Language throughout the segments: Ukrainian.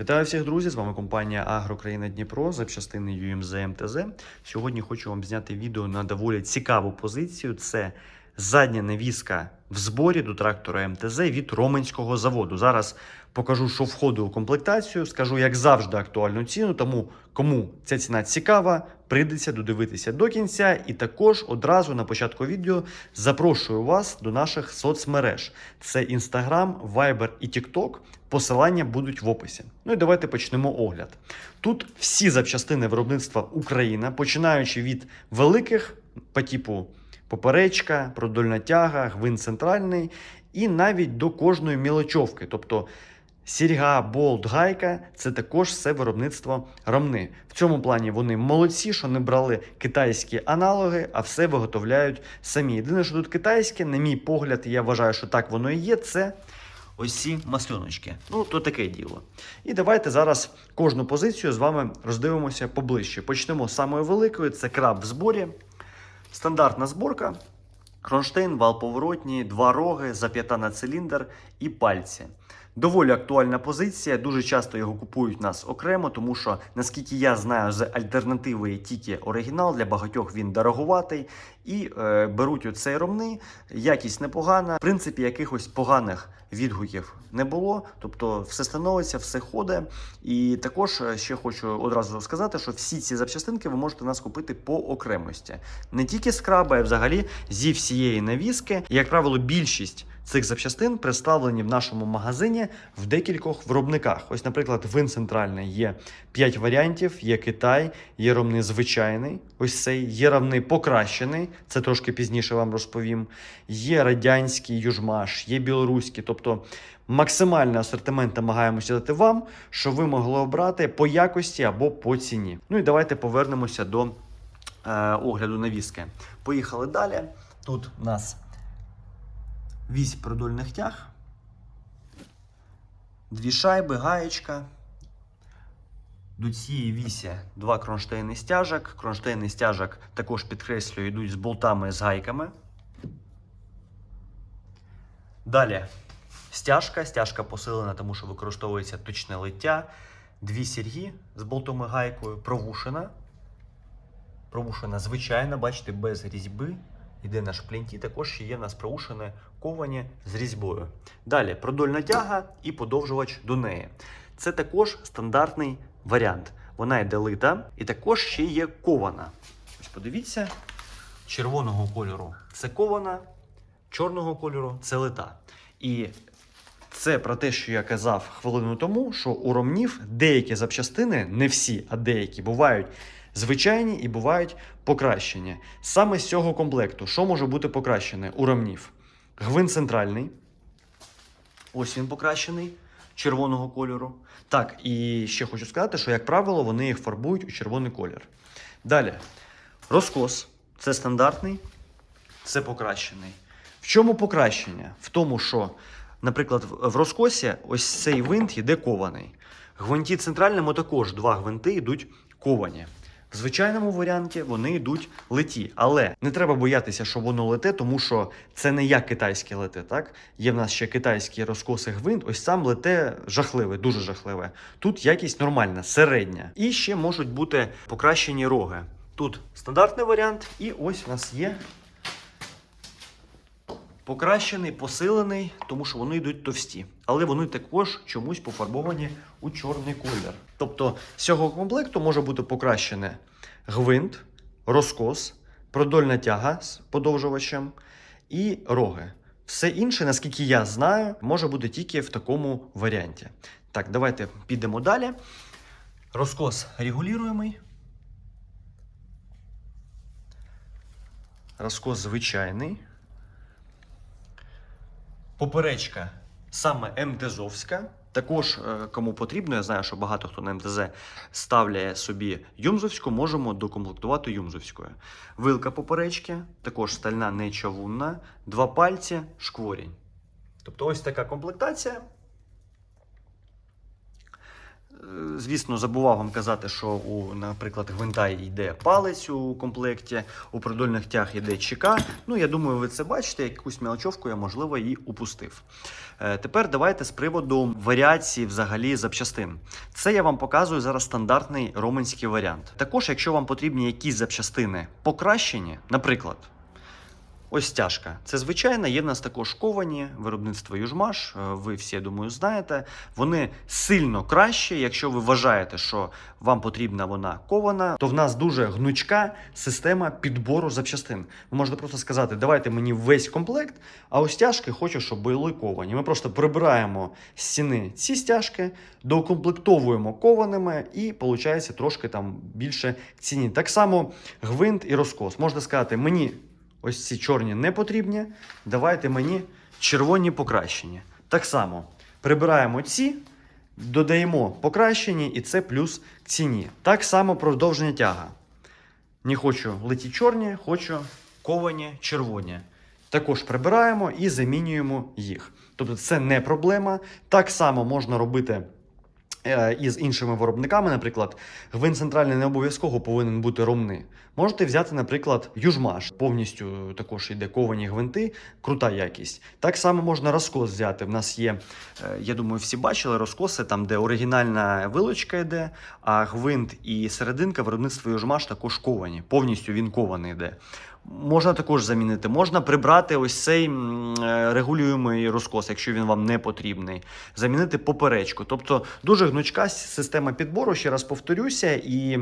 Вітаю всіх, друзі! З вами компанія Агрокраїна Дніпро запчастини UMZ МТЗ. Сьогодні хочу вам зняти відео на доволі цікаву позицію. Це задня навіска в зборі до трактора МТЗ від Роменського заводу. Зараз покажу, що входить у комплектацію. Скажу, як завжди, актуальну ціну. Тому кому ця ціна цікава, прийдеться додивитися до кінця. І також одразу на початку відео запрошую вас до наших соцмереж: це Instagram, Viber і TikTok. Посилання будуть в описі. Ну і давайте почнемо огляд. Тут всі запчастини виробництва Україна, починаючи від великих по типу поперечка, продольна тяга, гвинт центральний, і навіть до кожної мілочовки. Тобто сірга, болт, гайка це також все виробництво рамни. В цьому плані вони молодці, що не брали китайські аналоги, а все виготовляють самі. Єдине, що тут китайське, на мій погляд, я вважаю, що так воно і є. Це ось ці масльоночки. Ну, то таке діло. І давайте зараз кожну позицію з вами роздивимося поближче. Почнемо з самої великої: це краб в зборі. Стандартна зборка. Кронштейн, вал поворотні, два роги, зап'ята на циліндр і пальці. Доволі актуальна позиція. Дуже часто його купують нас окремо, тому що, наскільки я знаю, з альтернативи є тільки оригінал. Для багатьох він дороговатий. І е, беруть оцей ромни. Якість непогана. В принципі, якихось поганих відгуків не було. Тобто все становиться, все ходить. І також е, ще хочу одразу сказати, що всі ці запчастинки ви можете нас купити по окремості. Не тільки з краба, а взагалі зі всієї навіски. Як правило, більшість цих запчастин представлені в нашому магазині в декількох виробниках. Ось, наприклад, вин центральний є 5 варіантів: є Китай, є ромний звичайний, ось цей, є ромний покращений. Це трошки пізніше вам розповім. Є радянський южмаш, є білоруський. Тобто максимальний асортимент намагаємося дати вам, щоб ви могли обрати по якості або по ціні. Ну і давайте повернемося до е, огляду навіски. Поїхали далі. Тут у нас вісь продольних тяг, дві шайби, гаєчка. До цієї вісі два кронштейни стяжок. Кронштейни стяжок також підкреслюю, йдуть з болтами з гайками. Далі стяжка. Стяжка посилена, тому що використовується точне лиття. Дві сірги з болтом і гайкою, провушена. Провушена звичайна, бачите, без різьби. Іде на шплінті, також є в нас проушене ковані з різьбою. Далі продольна тяга і подовжувач до неї. Це також стандартний варіант. Вона йде лита, і також ще є кована. Ось подивіться, червоного кольору це кована, чорного кольору це лита. І це про те, що я казав хвилину тому, що у ромнів деякі запчастини, не всі, а деякі бувають звичайні і бувають покращені. Саме з цього комплекту, що може бути покращене у ромнів? Гвинт центральний. Ось він покращений червоного кольору. Так, і ще хочу сказати, що, як правило, вони їх фарбують у червоний колір. Далі, розкос це стандартний, це покращений. В чому покращення? В тому, що, наприклад, в розкосі ось цей гвинт йде кований. Гвинті центральному також два гвинти йдуть ковані. В звичайному варіанті вони йдуть леті, але не треба боятися, що воно лете, тому що це не як китайське лете. Так є в нас ще китайські розкоси гвинт. Ось сам лете жахливе, дуже жахливе. Тут якість нормальна, середня. І ще можуть бути покращені роги. Тут стандартний варіант, і ось у нас є покращений, посилений, тому що вони йдуть товсті. Але вони також чомусь пофарбовані у чорний колір. Тобто з цього комплекту може бути покращене гвинт, розкос, продольна тяга з подовжувачем і роги. Все інше, наскільки я знаю, може бути тільки в такому варіанті. Так, давайте підемо далі. Розкос регулюємий. Розкос звичайний. Поперечка саме МТЗовська. Також, е, кому потрібно, я знаю, що багато хто на МТЗ ставляє собі Юмзовську, можемо докомплектувати Юмзовською. Вилка поперечки, також стальна не чавунна, два пальці, шкворінь. Тобто ось така комплектація. Звісно, забував вам казати, що у, наприклад, гвинта йде палець у комплекті, у продольних тяг йде чека. Ну, я думаю, ви це бачите, якусь мелочовку я, можливо, і упустив. Е, Тепер давайте з приводу варіації взагалі запчастин. Це я вам показую зараз стандартний романський варіант. Також, якщо вам потрібні якісь запчастини покращені, наприклад. Ось стяжка. Це звичайна, є в нас також ковані виробництво Южмаш. е, Ви всі, я думаю, знаєте. Вони сильно кращі. Якщо ви вважаєте, що вам потрібна вона кована, то в нас дуже гнучка система підбору запчастин. Ви можете просто сказати, давайте мені весь комплект, а ось стяжки хочу, щоб були ковані. Ми просто прибираємо з стіни ці стяжки, доукомплектовуємо кованими і виходить трошки там більше ціні. Так само гвинт і розкос. Можна сказати, мені ось ці чорні не потрібні. Давайте мені червоні покращені. Так само прибираємо ці, додаємо покращені, і це плюс к ціні. Так само продовження тяга. Не хочу леті чорні, хочу ковані червоні. Також прибираємо і замінюємо їх. Тобто це не проблема. Так само можна робити. Е, І з іншими виробниками, наприклад, гвинт центральний не обов'язково повинен бути ромний. Можете взяти, наприклад, Южмаш. Повністю також йде ковані гвинти, крута якість. Так само можна розкос взяти. В нас є, е, я думаю, всі бачили розкоси, там, де оригінальна вилочка йде, а гвинт і серединка виробництва Южмаш також ковані. Повністю він кований йде. Можна також замінити. Можна прибрати ось цей е, регулюємий розкос, якщо він вам не потрібний. Замінити поперечку. Тобто дуже гнучка система підбору, ще раз повторюся, і.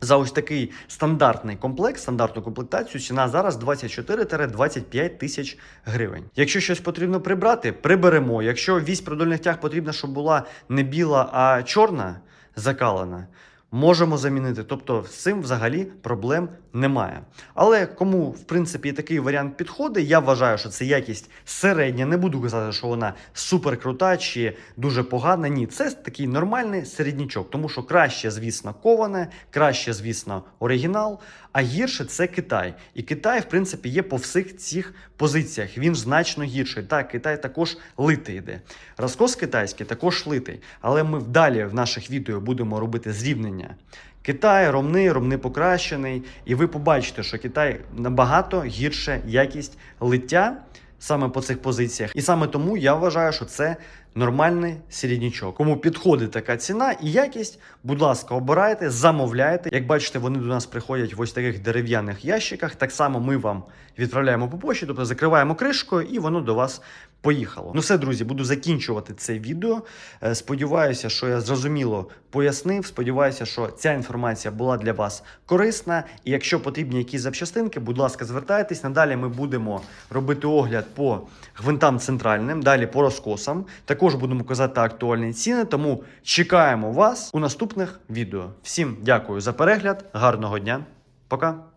За ось такий стандартний комплект, стандартну комплектацію, ціна зараз 24-25 тисяч гривень. Якщо щось потрібно прибрати, приберемо. Якщо вісь продольних тяг потрібна, щоб була не біла, а чорна, закалена, можемо замінити. Тобто з цим взагалі проблем немає. Але кому, в принципі, такий варіант підходить, я вважаю, що це якість середня. Не буду казати, що вона супер крута чи дуже погана. Ні, це такий нормальний середнячок, тому що краще, звісно, коване, краще, звісно, оригінал, а гірше це Китай. І Китай, в принципі, є по всіх цих позиціях. Він значно гірший. Так, Китай також литий йде. Розкос китайський також литий. Але ми далі в наших відео будемо робити зрівнення. Китай, ромний, ромний покращений, і ви побачите, що Китай набагато гірше якість лиття саме по цих позиціях. І саме тому я вважаю, що це нормальний середнячок. Кому підходить така ціна і якість, будь ласка, обирайте, замовляйте. Як бачите, вони до нас приходять в ось таких дерев'яних ящиках. Так само ми вам відправляємо по почті, тобто закриваємо кришкою, і воно до вас поїхало. Ну все, друзі, буду закінчувати це відео. Е, Сподіваюся, що я зрозуміло пояснив. Сподіваюся, що ця інформація була для вас корисна. І якщо потрібні якісь запчастинки, будь ласка, звертайтесь. Надалі ми будемо робити огляд по гвинтам центральним, далі по розкосам. Також будемо казати актуальні ціни. Тому чекаємо вас у наступних відео. Всім дякую за перегляд. Гарного дня. Пока.